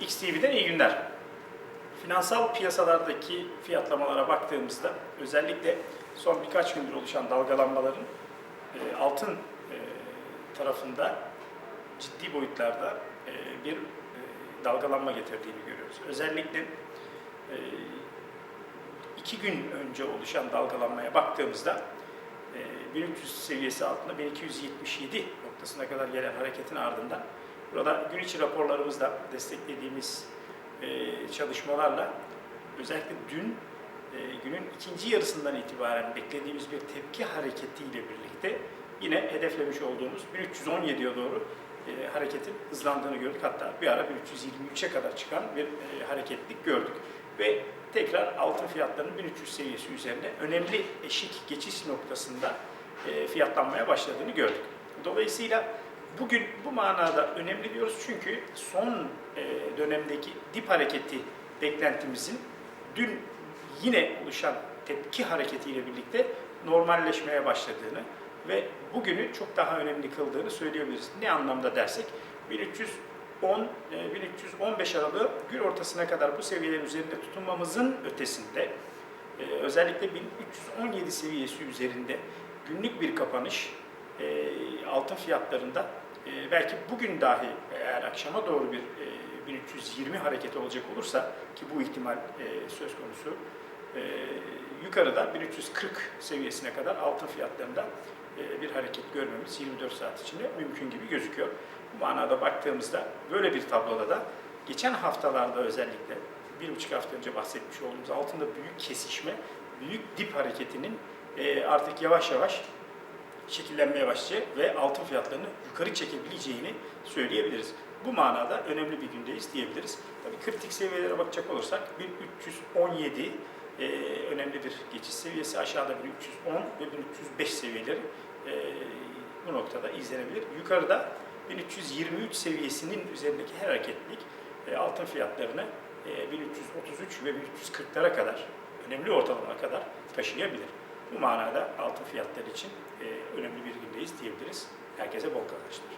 XTV'den iyi günler. Finansal piyasalardaki fiyatlamalara baktığımızda özellikle son birkaç gündür oluşan dalgalanmaların e, altın e, tarafında ciddi boyutlarda e, bir e, dalgalanma getirdiğini görüyoruz. Özellikle e, iki gün önce oluşan dalgalanmaya baktığımızda e, 1300 seviyesi altında 1277 noktasına kadar gelen hareketin ardından burada gün içi raporlarımızda desteklediğimiz e, çalışmalarla özellikle dün e, günün ikinci yarısından itibaren beklediğimiz bir tepki hareketiyle birlikte yine hedeflemiş olduğumuz 1317'ye doğru e, hareketin hızlandığını gördük. Hatta bir ara 1323'e kadar çıkan bir e, hareketlik gördük. Ve tekrar altın fiyatlarının 1300 seviyesi üzerinde önemli eşik geçiş noktasında e, fiyatlanmaya başladığını gördük. Dolayısıyla bugün bu manada önemli diyoruz çünkü son e, dönemdeki dip hareketi beklentimizin dün yine oluşan tepki hareketiyle birlikte normalleşmeye başladığını ve bugünü çok daha önemli kıldığını söyleyebiliriz. Ne anlamda dersek 1310 e, 1315 aralığı gün ortasına kadar bu seviyelerin üzerinde tutunmamızın ötesinde e, özellikle 1317 seviyesi üzerinde günlük bir kapanış e, altın fiyatlarında e, belki bugün dahi eğer akşama doğru bir e, 1320 hareketi olacak olursa ki bu ihtimal e, söz konusu e, yukarıda 1340 seviyesine kadar altın fiyatlarında e, bir hareket görmemiz 24 saat içinde mümkün gibi gözüküyor. Bu manada baktığımızda böyle bir tabloda da geçen haftalarda özellikle bir buçuk hafta önce bahsetmiş olduğumuz altında büyük kesişme, büyük dip hareketinin e, artık yavaş yavaş şekillenmeye başlayacak ve altın fiyatlarını yukarı çekebileceğini söyleyebiliriz. Bu manada önemli bir gündeyiz diyebiliriz. Tabii kritik seviyelere bakacak olursak 1317 e, önemli bir geçiş seviyesi, aşağıda 1310 ve 1305 seviyeleri e, bu noktada izlenebilir. Yukarıda 1323 seviyesinin üzerindeki her hareketlilik e, altın fiyatlarını e, 1333 ve 1340'lara kadar, önemli ortalama kadar taşıyabilir. Bu manada altın fiyatları için e, önemli bir gündeyiz diyebiliriz. Herkese bol kazançlar.